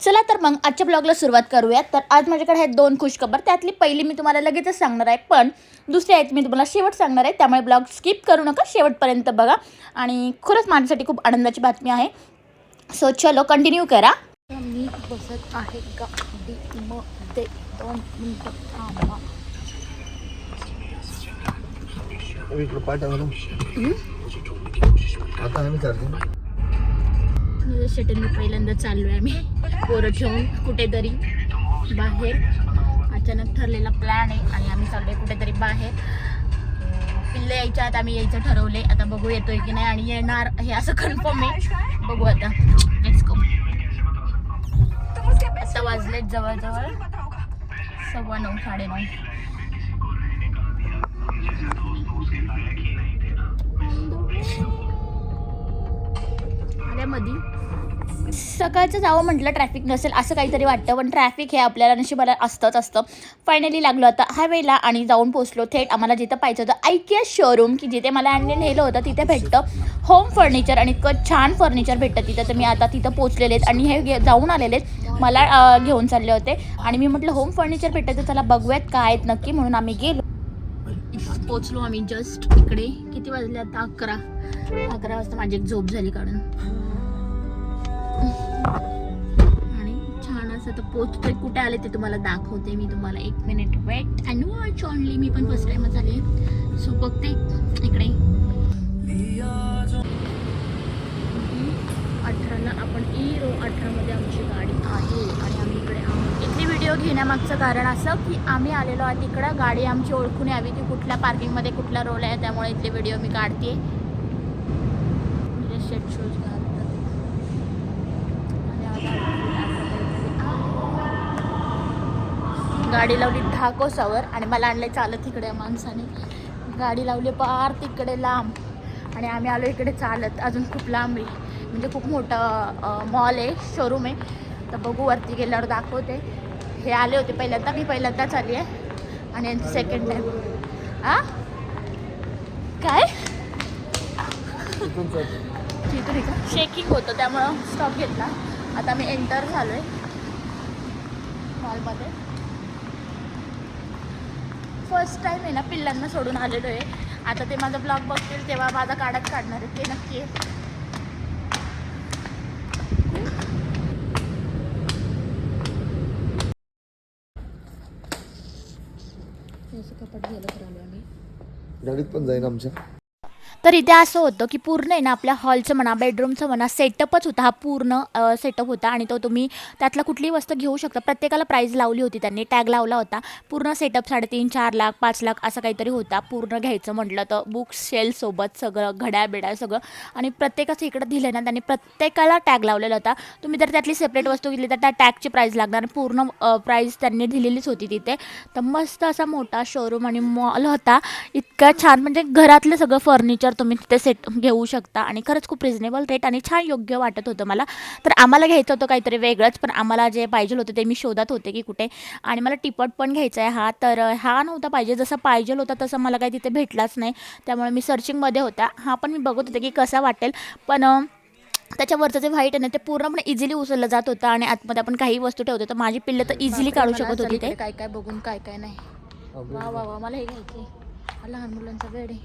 चला तर मग आजच्या ब्लॉगला सुरुवात करूयात तर आज माझ्याकडे आहेत दोन खुशखबर त्यातली पहिली मी तुम्हाला लगेचच सांगणार आहे पण दुसरी आहेत मी तुम्हाला शेवट सांगणार आहे. त्यामुळे ब्लॉग स्किप करू नका शेवटपर्यंत बघा. आणि खरंच माझ्यासाठी खूप आनंदाची बातमी आहे. सो चलो कंटिन्यू करा. मी बसत आहे गाडीमध्ये. दोन मिनटं थांबा. इकडं पाठवा ना. आता आम्ही म्हणजे चालतो शेटेल पहिल्यांदा चाललो आहे आम्ही. पोरं ठेवून कुठेतरी बाहेर. अचानक ठरलेला प्लॅन आहे आणि आम्ही चाललोय कुठेतरी बाहेर. पिल्ले यायच्या आता आम्ही यायचं ठरवले आता बघू येतोय की नाही आणि येणार हे असं कन्फर्म आहे. बघू आता. लेट्स गो आता वाजलेत जवळजवळ सव्वा नऊ साडेनऊ. मधी. सकाळचं जावं म्हटलं ट्रॅफिक नसेल असं काहीतरी वाटतं पण ट्रॅफिक हे आपल्याला नशिबाला असतंच असतं. फायनली लागलो आता हायवेला आणि जाऊन पोचलो थेट आम्हाला जिथं पाहिजे होतं ऐकिया शोरूम की जिथे मला आणले नेलं होतं तिथे भेटतं. होम फर्निचर आणि इतकं छान फर्निचर भेटतं तिथं. तर मी आता तिथं पोचलेले आहेत आणि हे जाऊन आलेले आहेत. मला घेऊन चालले होते. आणि मी म्हटलं होम फर्निचर भेटतं तर चला बघूयात काय आहेत नक्की. म्हणून आम्ही गेलो. पोचलो आम्ही जस्ट इकडे. किती वाजले आता? अकरा. अकरा वाजता माझी एक झोप झाली काढून. आणि छान असं तर पोचतोय कुठे आले ते तुम्हाला दाखवते. मी तुम्हाला एक minute wait and watch only मी पण फर्स्ट टाइमच आले सो बघते. इकडे. अठराला आपण ई रो अठरामध्ये आमची गाडी आहे आणि आम्ही इकडे आहोत. इथली व्हिडिओ घेण्यामागचं कारण असं की आम्ही आलेलो आहोत इकडं. गाडी आमची ओळखून यावी की कुठल्या पार्किंगमध्ये कुठला रोल आहे त्यामुळे इथले व्हिडिओ मी काढते शेट शूज घाल आणि आता outfit असं काहीतरी आहे. गाडी लावली ढाकोसावर आणि मला आणले चालत इकडे माणसाने. गाडी लावली पार तिकडे लांब. आणि आम्ही आलो इकडे चालत. अजून खूप लांब आहे. म्हणजे खूप मोठं मॉल आहे शोरूम आहे. तर बघू वरती गेल्यावर दाखवते. हे आले होते पहिल्यांदा. मी पहिल्यांदाच आली आहे. आणि यांचं सेकंड टाईम आ? काय? शेकिंग होतं. त्यामुळं स्टॉप घेतला. आता मी एंटर झालो आहे मॉलमध्ये फर्स्ट टाईम आहे ना पिल्लांना सोडून आलेलो आहे आता ते माझा ब्लॉग बघतील तेव्हा माझा काढत काढणार आहे ते नक्की आहे. कपाट घ्यायला तर आलो आम्ही. गाडीत पण जाईन आमच्या. तर इथे असं होतं की पूर्ण आहे ना आपल्या हॉलचं म्हणा बेडरूमचं म्हणा सेटअपच होता. हा पूर्ण सेटअप होता आणि तो तुम्ही त्यातला कुठलीही वस्तू घेऊ शकता. प्रत्येकाला प्राईज लावली होती त्यांनी टॅग लावला होता. पूर्ण सेटअप साडेतीन चार लाख पाच लाख असं काहीतरी होता. पूर्ण घ्यायचं म्हटलं तर बुक्स शेलसोबत सगळं घड्याळ बिड्याळ सगळं. आणि प्रत्येकाचं इकडं दिलं ना त्यांनी प्रत्येकाला टॅग लावलेला होता. तुम्ही जर त्यातली सेपरेट वस्तू घेतली तर त्या टॅगची प्राईज लागणार. पूर्ण प्राईज त्यांनी दिलेलीच होती तिथे. तर मस्त असा मोठा शोरूम आणि मॉल होता. इतका छान म्हणजे घरातलं सगळं फर्निचर तुम्ही तिथे सेट घेऊ शकता आणि खरंच खूप रिझनेबल रेट आणि छान योग्य वाटत होतं मला. तर आम्हाला घ्यायचं होतं काहीतरी वेगळंच पण आम्हाला जे पाहिजे होतं ते मी शोधत होते की कुठे. आणि मला टिपट पण घ्यायचा आहे हा. तर हा नव्हता पाहिजे. जसं पाहिजे होता तसं मला काही तिथे भेटलाच नाही. त्यामुळे मी सर्चिंगमध्ये होता. हा पण मी बघत होते की कसा वाटेल. पण त्याच्यावरचं जे व्हाईट आहे ना ते पूर्णपणे इझिली उचललं जात होतं आणि आतमध्ये आपण काही वस्तू ठेवतो तर माझी पिल्लं तर इझिली काढू मला शकत होती ते. काय काय बघून काय काय नाही वा वा वा मला हे घ्यायचे लहान मुलांचा बेड आहे.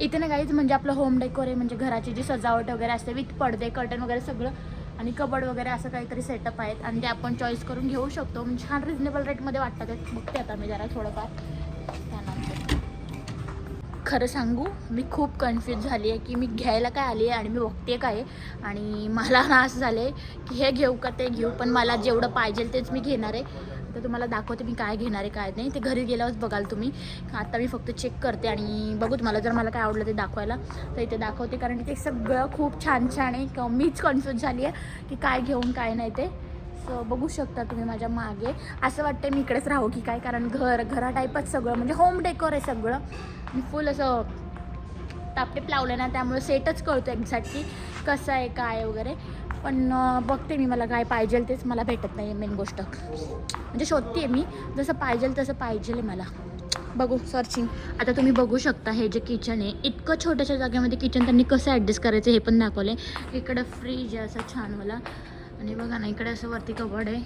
इथे ना काहीच म्हणजे आपलं होम डेकोर आहे म्हणजे घराची जी सजावट वगैरे असते विथ पडदे कर्टन वगैरे सगळं आणि कबड वगैरे असं काहीतरी सेटअप आहेत आणि ते आपण चॉईस करून घेऊ शकतो. म्हणजे छान रिजनेबल रेटमध्ये वाटतात. ते. बघते आता मी जरा थोडंफार. त्यानंतर. खरं सांगू मी खूप कन्फ्यूज झाली आहे की मी घ्यायला काय आली आहे आणि मी बघते काय आणि मला ना असं झालं आहे की हे घेऊ का ते घेऊ पण मला जेवढं पाहिजे तेच मी घेणार आहे. तर तुम्हाला दाखवते मी काय घेणार आहे काय नाही. ते घरी गेल्यावरच बघाल तुम्ही. आता मी फक्त चेक करते आणि बघू तुम्हाला जर मला काय आवडलं ते दाखवायला. तर इथे दाखवते कारण ते सगळं खूप छान छान आहे. क- मीच कन्फ्यूज झाली आहे की काय घेऊन काय नाही ते. सो बघू शकता तुम्ही माझ्या मागे. असं वाटतं मी इकडेच राहू की काय? कारण घर घरा टाईपच सगळं. म्हणजे होम डेकोर आहे सगळं. फुल असं टापटेप लावलं ना त्यामुळे सेटच कळतो एक्झॅक्टली कसं आहे काय आहे वगैरे. पण बघते मी मला काय पाहिजे तेच मला भेटत नाही मेन गोष्ट. म्हणजे शोधते मी जसं पाहिजे तसं पाहिजे मला. बघू सर्चिंग आता तुम्ही बघू शकता हे जे किचन आहे इतकं छोट्याशा जागेमध्ये किचन त्यांनी कसं ॲडजस्ट करायचं हे पण दाखवले इकडं फ्रीज आहे असं छान मला आणि बघा ना इकडे असं वरती कबड आहे.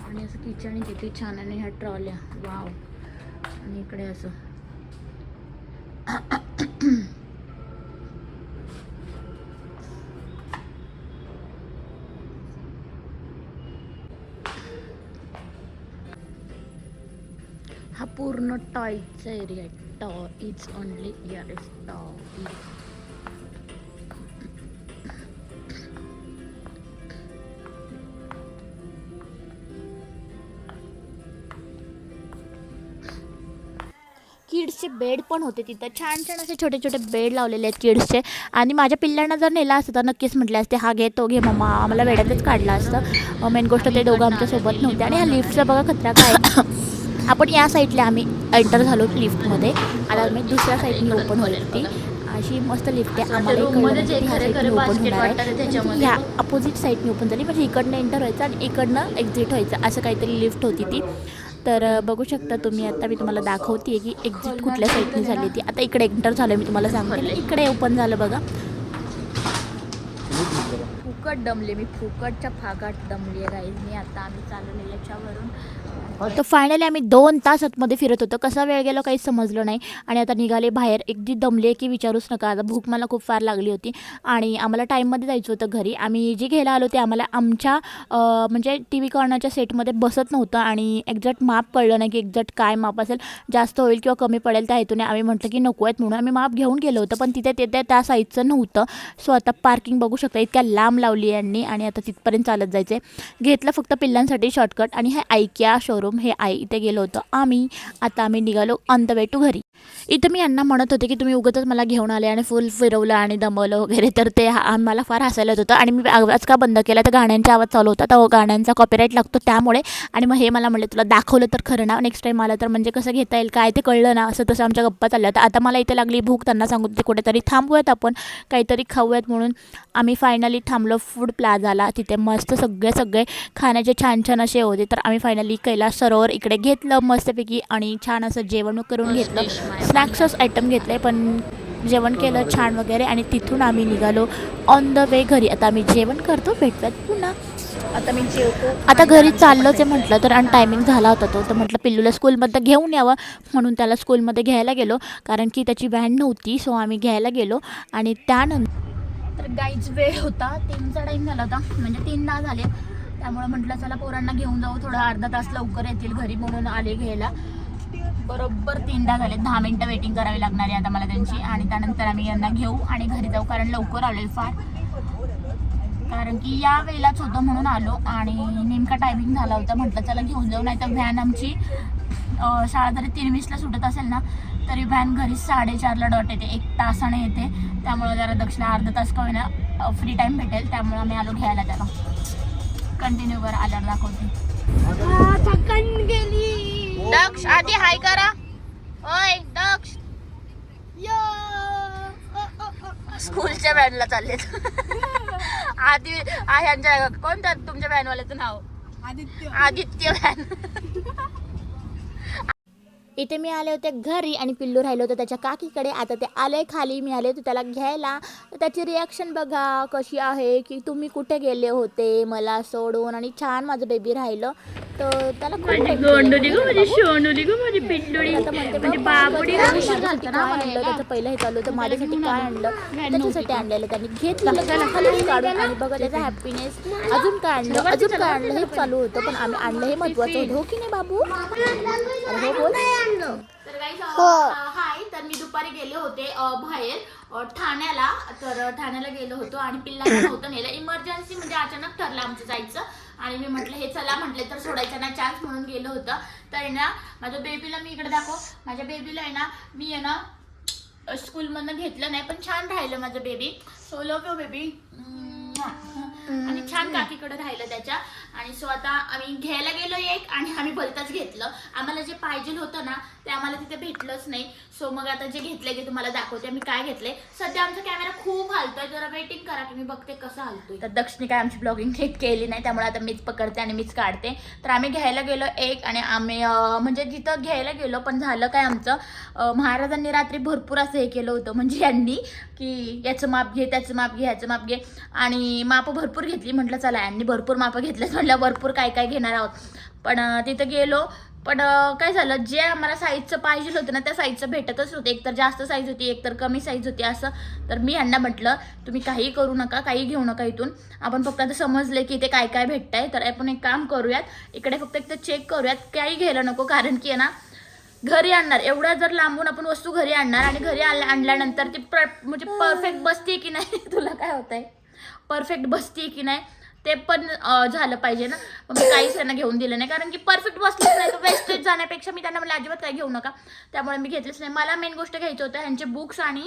आणि असं किचन किती छान आणि ह्या ट्रॉल्या वाव आणि इकडे असं हा पूर्ण टॉयचा एरिया आहे. Toy is only year is toy किड्सचे bed पण होते तिथं. छान छान असे छोटे छोटे बेड लावलेले आहेत किड्सचे आणि माझ्या पिल्लांना जर नेला असतं तर नक्कीच म्हटले असते हा घे तो घे मम्मा. आम्हाला वेड्यातच काढला असतं. मेन गोष्ट ते दोघं आमच्यासोबत नव्हते. आणि ह्या लिफ्टचा बघा खतरा काय आपण या साईडला आम्ही एंटर झालो लिफ्टमध्ये. आता आम्ही दुसऱ्या साईडने ओपन होईल ती. अशी मस्त लिफ्ट आहे. आम्हाला ओपन होणार आहे. त्याच्यामध्ये. ह्या अपोजिट साईडने ओपन झाली. म्हणजे इकडनं एंटर व्हायचं आणि इकडनं एक्झिट व्हायचं. असं काहीतरी लिफ्ट होती ती. तर बघू शकता तुम्ही आता मी तुम्हाला दाखवते की एक्झिट कुठल्या साईडने झाली ती. आता इकडे एंटर झालं मी तुम्हाला सांगते. इकडे ओपन झालं बघा. फुकट दमले मी फुकटच्या फागाट दमले आहे गाईज मी आता आम्ही चालवले याच्यावरून. तर फायनली आम्ही दोन तास आतमध्ये फिरत होतो. कसा वेळ गेला काहीच समजलं नाही. आणि आता निघाले बाहेर. एकदी दमले की विचारूच नका. आता भूक मला खूप फार लागली होती. आणि आम्हाला टाईममध्ये जायचं होतं घरी. आम्ही जे घ्यायला आलो ते आम्हाला आमच्या म्हणजे टी व्ही कॉर्नरच्या सेटमध्ये बसत नव्हतं. आणि एक्झॅक्ट माप कळलं नाही की एक्झॅक्ट काय माप असेल. जास्त होईल किंवा कमी पडेल त्या हेतूने आम्ही म्हटलं की नको आहेत म्हणून आम्ही माप घेऊन गेलो होतं. पण तिथे ते त्या साईजचं नव्हतं. सो आता पार्किंग बघू शकता. इतक्या लांब लावली यांनी आणि आता तिथपर्यंत चालत जायचं आहे घेतलं फक्त पिल्लांसाठी शॉर्टकट आणि हे ऐक्या शोरूम हे आई इथे गेलो होतो. आम्ही आता आम्ही निघालो ऑन द वे टू घरी. इथं मी यांना म्हणत होते की तुम्ही उगतच मला घेऊन आले आणि फुल फिरवलं आणि दमवलं वगैरे तर ते मला फार हसायला होतं. आणि मी आवाज का बंद केला? तर गाण्यांचा आवाज चालू होता. तर हो, गाण्यांचा कॉपीराईट लागतो त्यामुळे. आणि मग हे मला म्हणले तुला दाखवलं तर खरं ना? नेक्स्ट टाईम आलं तर म्हणजे कसं घेता येईल? काय ते कळलं ना? असं तसं आमच्या गप्पा चालल्या तर आता मला इथे लागली भूक. त्यांना सांगू ते कुठेतरी थांबूयात आपण. काहीतरी खाऊयात म्हणून आम्ही फायनली थांबलो फूड प्लाझाला तिथे मस्त सगळे सगळे खाण्याचे छान छान असे होते. तर आम्ही फायनली कैलास सरोवर इकडे घेतलं मस्तपैकी आणि छान असं जेवण करून घेतलं. स्नॅक्सच आयटम घेतले पण जेवण केलं छान वगैरे आणि तिथून आम्ही निघालो. ऑन द वे घरी. आता आम्ही जेवण करतो भेटूयात पुन्हा. आता मी जेवतो. आता घरी चाललोच आहे म्हटलं तर आणि टायमिंग झाला होता तो. तर म्हटलं पिल्लूला स्कूलमध्ये घेऊन यावं म्हणून त्याला स्कूलमध्ये घ्यायला गेलो. कारण की त्याची व्हॅन नव्हती सो आम्ही घ्यायला गेलो. आणि त्यानंतर तर गाईच वेळ होता. तीनचा टाईम झाला होता. म्हणजे तीन दहा झाले. त्यामुळे म्हटलं चला पोरांना घेऊन जाऊ. थोडं अर्धा तास लवकर येतील घरी म्हणून आले घ्यायला. बरोबर तीनदा झाले. दहा मिनटं वेटिंग करावी लागणार आहे आता मला त्यांची. आणि त्यानंतर आम्ही यांना घेऊ आणि घरी जाऊ. कारण लवकर आलोय फार. कारण की या वेळेलाच होतं म्हणून आलो. आणि नेमका टायमिंग झाला होता. म्हटलं चला घेऊन जाऊ. नाही तर व्हॅन आमची शाळा जरी तीन वीसला सुटत असेल ना तरी व्हॅन घरी साडेचारला डॉट येते. एक तासाने येते. त्यामुळे जरा दक्षिणा अर्धा तास का होईना फ्री टाईम भेटेल. त्यामुळे आम्ही आलो घ्यायला त्याला. कंटिन्यू कर आल्यावर दाखवते. दक्ष आधी हाय करा. ओय दक्ष. स्कूलच्या व्हॅनला चाललेत. आधी ह्यांच्या कोणतं तुमच्या व्हॅनवाल्याचं नाव? आदित्य व्हॅन. इथे मी आले होते घरी आणि पिल्लू राहिलं होतं त्याच्या काकीकडे. आता ते आले खाली मी आले होते त्याला घ्यायला. तर त्याची रिॲक्शन बघा कशी आहे की तुम्ही कुठे गेले होते? मला सोडून आणि छान माझं बेबी राहिलं. तर त्याला म्हणजे. त्याचं पहिलं हे चालू होतं माझ्यासाठी काय. आणलं? त्याच्यासाठी आणलेलं त्यांनी घेतलं खाली काढून आणि बघा त्याचा हॅपीनेस अजून काय आणलं? अजून काय आणलं? हे चालू. होतं पण आम्ही आणलं हे महत्वाचं होतं. हो की नाही बाबू? अरे हो बोल. तर guys, अ, हाय. तर मी दुपारी गेले होते अ, बाहेर अ, ठाण्याला. तर अ, ठाण्याला गेलो होतो आणि पिल्लांना नव्हतं नेलं. इमर्जन्सी म्हणजे अचानक ठरलं आमचं जायचं. आणि मी म्हटलं हे चला म्हटले तर सोडायचं ना चान्स म्हणून गेलो होतं. तर आहे ना माझ्या बेबीला मी इकडे दाखव. माझ्या बेबीला आहे ना मी आहे ना स्कूलमधनं घेतलं नाही पण छान राहिलं माझं baby so love you baby आणि छान काकीकडे राहिलं त्याच्या. आणि सो आता आम्ही घ्यायला गेलो एक आणि आम्ही भलताच घेतलं. आम्हाला जे पाहिजे होतं ना ते आम्हाला तिथे भेटलंच नाही. सो मग आता जे घेतले ते तुम्हाला दाखवते. मी काय घेतले? सध्या आमचा कॅमेरा खूप हलतोय. जरा वेटिंग करा की मी बघते कसं हलतोय. तर दक्षिणी काय आमची ब्लॉगिंग ठीक केली नाही. त्यामुळे आता मीच पकडते आणि मीच काढते. तर आम्ही घ्यायला गेलो एक आणि आम्ही म्हणजे जिथं घ्यायला गेलो पण झालं काय आमचं महाराजांनी रात्री भरपूर असं हे केलं होतं. म्हणजे यांनी की याचं माप घे त्याचं माप घे ह्याचं माप घे. आणि मापं भरपूर घेतली. म्हटलं चला यांनी भरपूर मापं घेतले म्हटलं भरपूर काय काय घेणार आहोत. पण तिथं गेलो. पण काय झालं? जे आम्हाला साईजचं पाहिजे होतं ना त्या साईजचं भेटतच नव्हतं. एक तर जास्त साईज होती एक तर कमी साईज होती असं. तर मी यांना म्हटलं तुम्ही काही करू नका काही घेऊ नका इथून. आपण फक्त आता समजले की इथे काय काय भेटतंय. तर आपण एक काम करूयात. इकडे फक्त एक तर चेक करूयात. काही घ्यायला नको कारण की आहे ना घरी आणणार. एवढ्या जर लांबून आपण वस्तू घरी आणणार आणि घरी आणल्या आणल्यानंतर ती म्हणजे परफेक्ट बसते की नाही? तुला काय होतंय? परफेक्ट बसते की नाही? ते पण झालं पाहिजे ना. मग मी काहीच त्यांना घेऊन दिलं नाही. कारण की परफेक्ट बसलेच नाही. तर वेस्टेज जाण्यापेक्षा मी त्यांना म्हणलं अजिबात काय घेऊ नका. त्यामुळे मी घेतलेच नाही. मला मेन गोष्ट घ्यायचं होतं ह्यांचे बुक्स आणि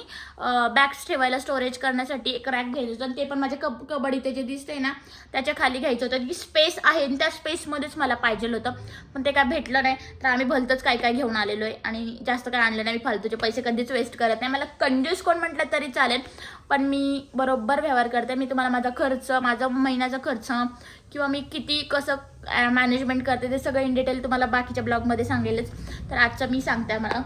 बॅग्स ठेवायला स्टोरेज करण्यासाठी एक रॅक घ्यायचं होतं. आणि ते पण माझ्या कब कबड्डीचे जे दिसते ना त्याच्याखाली घ्यायचं होतं. की स्पेस आहे आणि त्या स्पेसमध्येच मला पाहिजे होतं. पण ते काय भेटलं नाही. तर आम्ही भलतंच काय काय घेऊन आलेलो आहे आणि जास्त काय आणलं नाही. मी फालतूचे पैसे कधीच वेस्ट करत नाही. मला कंज्यूस कोण म्हटलं तरी चालेल. पण मी बरोबर व्यवहार करते. मी तुम्हाला माझा खर्च माझा महिन्याचा खर्च किंवा मी किती कसं मॅनेजमेंट करते ते सगळं इन डिटेल तुम्हाला बाकीच्या ब्लॉगमध्ये सांगेलच. तर आजचं मी सांगते मला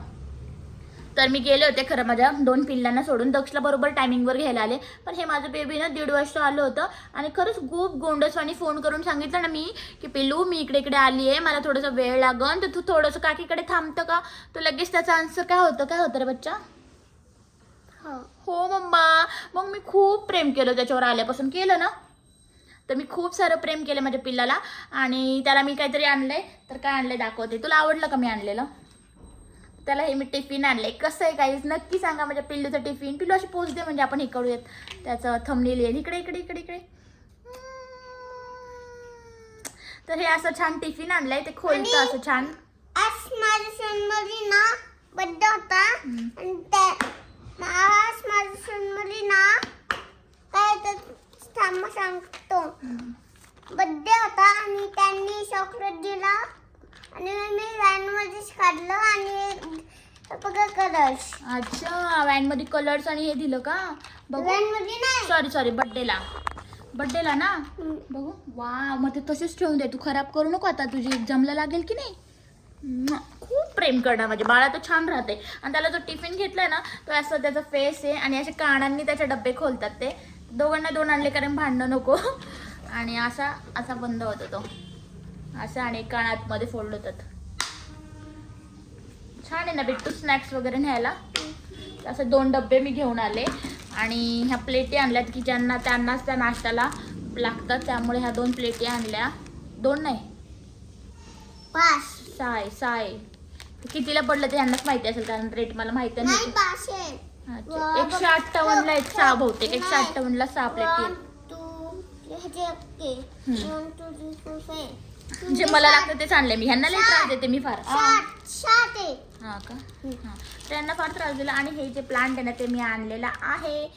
तर मी गेले होते खरं माझ्या दोन पिल्लांना सोडून. दक्षला बरोबर टायमिंगवर घ्यायला आले. पण हे माझं बेबी ना दीड वर्ष आलं होतं आणि खरंच खूप गोंडसवाणी फोन करून सांगितलं ना मी की पिल्लू मी इकडे इकडे आली आहे मला थोडंसं वेळ लागन. तर तू थोडंसं काकीकडे थांबतं का? तू लगेच त्याचा आन्सर काय होतं? काय होतं रे बच्चा? हो मम्मा. मग मी खूप प्रेम केलं त्याच्यावर आल्यापासून. केलं ना? तर मी खूप सारं प्रेम केलं माझ्या पिल्लाला. आणि त्याला मी काहीतरी आणलंय. तर काय आणलंय दाखवते. तुला आवडलं का मी आणलेलं? त्याला हे मी टिफिन आणलंय. कसं आहे काहीच नक्की सांगा माझ्या पिल्लूचं टिफिन. पिल्लू अशी पोच दे म्हणजे आपण हे करूयात त्याचं थंबनेल येईल. इकडे इकडे इकडे इकडे. तर हे असं छान टिफिन आणलंय. ते खोलतं असं छान. आज माझ्या सणमध्ये ना बड्डे होता आणि त्या आज माझ्या सणमध्ये ना काय तर थांब सांगतो. बड्डे होता आणि त्यांनी चॉकलेट दिला. आणि मी व्हॅनमध्येच काढलं आणि बघा कलर्स अच्छा व्हॅनमध्ये कलर्स आणि हे दिलं का? बघू. व्हॅनमध्ये नाही. सॉरी सॉरी बड्डेला बड्डेला ना? बघू. वा मग ते तसेच ठेवून दे. तू खराब करू नको आता. तुझी एक्झामला लागेल की नाही? म्वा. खूप प्रेम करणार माझे. बाळा तर छान राहते. आणि त्याला जो टिफिन घेतलाय ना तो असं त्याचा फेस आहे आणि असे कानांनी त्याचे डबे खोलतात ते. दोघांना दोन आणले कारण भांडणं नको. आणि असा असा बंद होतो तो असं आणि कानात मध्ये फोल्ड होतात. छान आहे ना बिट्टू स्नॅक्स वगैरे न्यायला? असे दोन डबे मी घेऊन आले. आणि ह्या प्लेटी आणल्यात की ज्यांना त्यांनाच त्या नाश्त्याला लागतात. त्यामुळे ह्या दोन प्लेटी आणल्या. दोन नाही. पाच. साय साय कितीला पडलं ते यांनाच माहिती असेल कारण रेट मला माहिती नाही एकशे अठ्ठावन्नला आहेत सहा बहुतेक एकशे अठ्ठावन्नला सहा प्लेटी फाईव्ह जे मला लागतं तेच आणले मी ह्यांना लई त्रास देते. मी फार हा का? हा. त्यांना फार त्रास दिला. आणि हे जे प्लांट आहे ना ते मी आणलेलं आहे.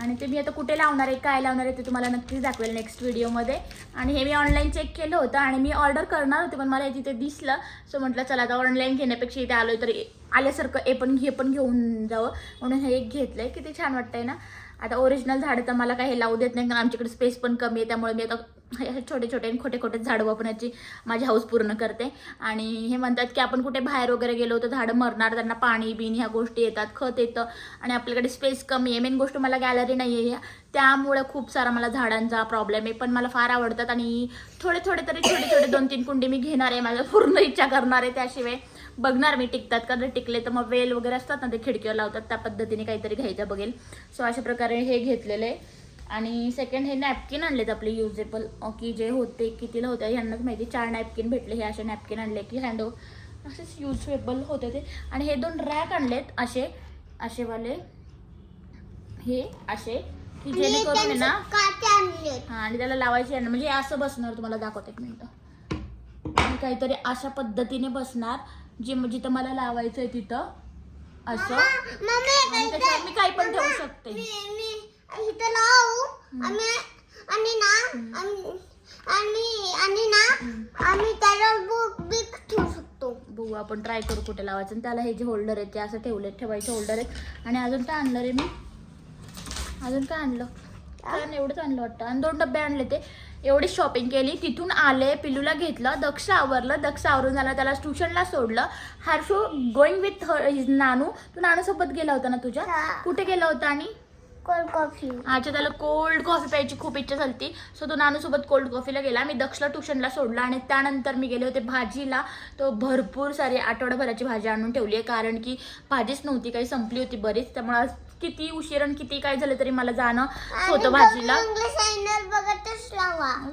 आणि ते मी आता कुठे लावणार आहे काय लावणार आहे ते तुम्हाला नक्कीच दाखवेल नेक्स्ट व्हिडिओमध्ये आणि हे मी ऑनलाईन चेक केलं होतं आणि मी ऑर्डर करणार होते पण मला तिथे दिसलं. सो म्हटलं चला आता ऑनलाईन घेण्यापेक्षा इथे आलो तर आल्यासारखं हे पण हे पण घेऊन जावं. म्हणून हे एक घेतलं आहे किती छान वाटतंय ना. आता ओरिजिनल झाडं तर मला काही लावू देत नाही कारण आमच्याकडे स्पेस पण कमी आहे त्यामुळे मी आता छोटे छोटे आणि खोटे खोटे झाडं वापरण्याची माझी हाऊस पूर्ण करते. आणि हे म्हणतात की आपण कुठे बाहेर वगैरे गेलो तर झाडं मरणार त्यांना पाणी बिन ह्या गोष्टी येतात खत येतं आणि आपल्याकडे स्पेस कमी आहे. मेन गोष्ट मला गॅलरी नाही आहे त्यामुळे खूप सारा मला झाडांचा प्रॉब्लेम आहे. पण मला फार आवडतात आणि थोडे थोडे तरी छोटे छोटे दोन तीन कुंडी मी घेणार आहे. माझ्या पूर्ण इच्छा करणार आहे त्याशिवाय बघणार मी टिकतात का? जर टिकले तर मग वेल वगैरे असतात ना ते खिडकीवर लावतात. त्या पद्धतीने काहीतरी घ्यायचं बघेल. सो अशा प्रकारे हे घेतलेलं आहे. आणि सेकंड हे नॅपकिन आणलेत आपले युजेबल की जे होते कितीला होते ह्यांनाच माहिती चार नॅपकिन भेटले हे असे नॅपकिन आणले की हँड असेच युजेबल होते ते. आणि हे दोन रॅक आणलेत असे असेवाले हे असे की जेणेकरून ना हा आणि त्याला लावायची आहे म्हणजे असं बसणार तुम्हाला दाखवते एक मिनिट. आणि काहीतरी अशा पद्धतीने बसणार जे जिथं मला लावायचं आहे तिथं. असं. मी काही पण ठेवू शकते. इथं लावू आम्ही आणि ना आणि आणि ना आम्ही त्याला बुक बिक ठेवू शकतो. बघू आपण ट्राय करू कुठे लावायचं. आणि त्याला हे जे होल्डर आहेत ते असं ठेवले ठेवायचे होल्डर आहेत. आणि अजून काय आणलं रे मी? अजून काय आणलं? नाही, एवढंच आणलं वाटतं. आणि दोन डबे आणले ते. एवढी शॉपिंग केली तिथून आले पिल्लूला घेतलं दक्ष आवरलं दक्ष आवरून झालं त्याला ट्युशनला सोडलं. Harshu going with Nanu. तू नानू सोबत गेला होता ना तुझ्या. कुठे गेला होता आणि? कोल्ड कॉफी अच्छा त्याला कोल्ड कॉफी प्यायची खूप इच्छा झाली सो तो नानूसोबत कोल्ड कॉफीला गेला. मी दक्षला ट्युशनला सोडला आणि त्यानंतर मी गेले होते भाजीला. तो भरपूर सारी आठवडाभराची भाजी आणून ठेवली आहे. कारण की भाजीच नव्हती काही संपली होती बरीच. त्यामुळे आज किती उशीर आणि किती काय झालं तरी मला जाणं होतं भाजीला.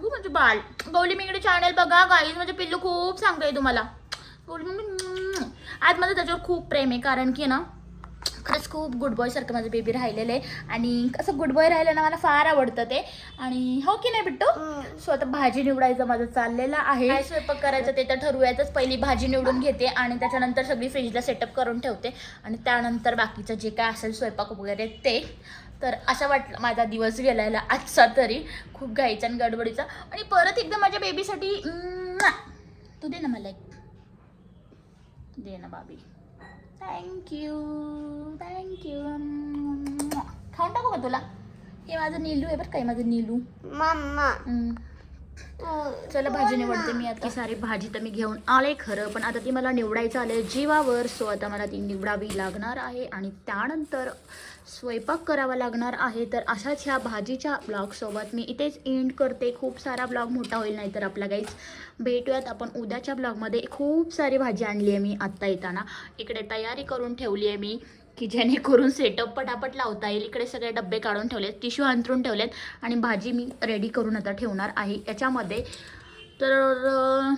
म्हणजे बाळ गौली मिंगडे चॅनल बघा गाईज म्हणजे पिल्लू खूप सांगतोय तुम्हाला. गौली आज माझं त्याच्यावर खूप प्रेम आहे. कारण की ना खरंच खूप गुड बॉय सारखं माझं बेबी राहिलेलं आहे. आणि कसं गुड बॉय राहिलं ना मला फार आवडतं ते. आणि हो की नाही बिट्टू? सो आता भाजी निवडायचं माझं चाललेलं आहे. काय स्वयंपाक करायचं ते तर ठरवूयातच. पहिली भाजी निवडून घेते आणि त्याच्यानंतर सगळी फ्रीजला सेटअप करून ठेवते. आणि त्यानंतर बाकीचं जे काय असेल स्वयंपाक वगैरे ते. तर असं वाटलं माझा दिवस गेलायला आजचा तरी. खूप घाईचा आणि गडबडीचा. आणि परत एकदा माझ्या बेबीसाठी तू दे ना मला एक. दे ना बाबी. थँक्यू थँक्यू खाऊन टाकू का तुला? हे माझं नीलू आहे बरं काय माझं नीलू. मम्मा हम्म. चला भाजी निवडते मी आता. सारी भाजी तर मी घेऊन आले खरं पण आता ती मला निवडायचं आलं जीवावर सो आता मला ती निवडावी लागणार आहे आणि त्यानंतर स्वयंपाक करावा लागणार आहे. तर अशाच ह्या भाजीच्या ब्लॉगसोबत मी इथेच एंड करते. खूप सारा ब्लॉग मोठा होईल नाही तर आपला गाईच भेटूयात आपण. उद्याच्या ब्लॉगमध्ये खूप सारी भाजी आणली आहे मी आत्ता येताना. इकडे तयारी करून ठेवली आहे मी. की जेणेकरून सेटअप पटापट लावता येईल. इकडे सगळे डबे काढून ठेवलेत टिश्यू अंतरून ठेवलेत आणि भाजी मी रेडी करून आता ठेवणार आहे. याच्यामध्ये तर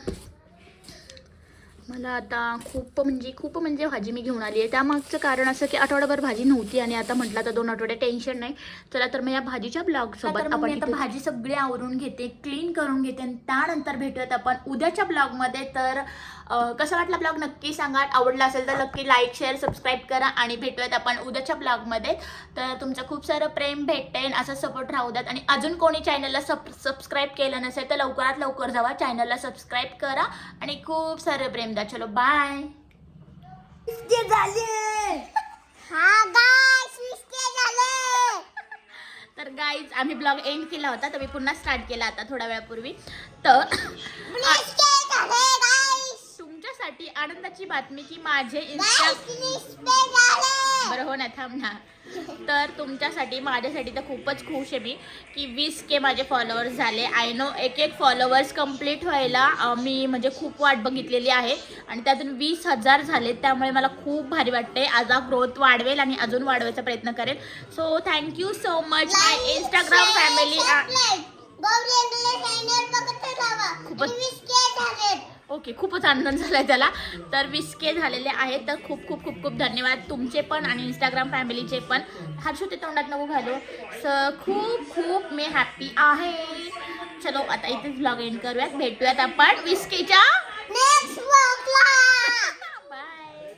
मला आता खूप म्हणजे खूप म्हणजे भाजी मी घेऊन आली आहे. त्यामागचं कारण असं की आठवडाभर भाजी नव्हती आणि आता म्हटलं आता दोन आठवडे टेन्शन नाही. चला तर मग या भाजीच्या ब्लॉग सोबत आपण आता भाजी सगळी आवरून घेते क्लीन करून घेते आणि त्यानंतर भेटूयात आपण उद्याच्या ब्लॉगमध्ये तर कसा वाटला ब्लॉग नक्की सांगा. आवडला असेल तर नक्की लाईक शेअर सबस्क्राईब करा आणि भेटूयात आपण उद्याच्या ब्लॉगमध्ये. तर तुमचं खूप सारं प्रेम भेटेल असं सपोर्ट राहू द्यात. आणि अजून कोणी चॅनलला सब सबस्क्राईब केलं नसेल तर लवकरात लवकर जावा. चॅनलला सबस्क्राईब करा आणि खूप सारं प्रेम द्या. चलो बाय झाले. हा गाइस मिस्टेक झाले. तर गाईज आम्ही ब्लॉग एंड केला होता. तर मी पुन्हा स्टार्ट केला आता थोड्या वेळापूर्वी. तर तुमच्यासाठी आनंदाची बातमी की माझे इंस्टा बरं हो ना थांब ना. तर तुमच्यासाठी माझ्यासाठी तर खूपच खुश आहे मी की वीस के माझे फॉलोअर्स झाले. आय नो एक एक फॉलोअर्स कंप्लीट व्हायला मी म्हणजे खूप वाट बघितलेली आहे. आणि त्यातून वीस हजार झाले त्यामुळे मला खूप भारी वाटते आज हा ग्रोथ वाढवेल आणि अजून वाढवायचा प्रयत्न करेल. So thank you so much my Instagram family खूपच- ओके खूपच आनंद झालाय त्याला. तर विस्के झालेले आहेत. तर खूप खूप खूप खूप धन्यवाद तुमचे पण आणि इंस्टाग्राम फॅमिलीचे पण. हर्षू छोटे तोंडात नको घालू. सर खूप खूप मी हॅप्पी आहे. चलो आता इथेच ब्लॉग एंड करूयात. भेटूयात आपण विस्केच्या बाय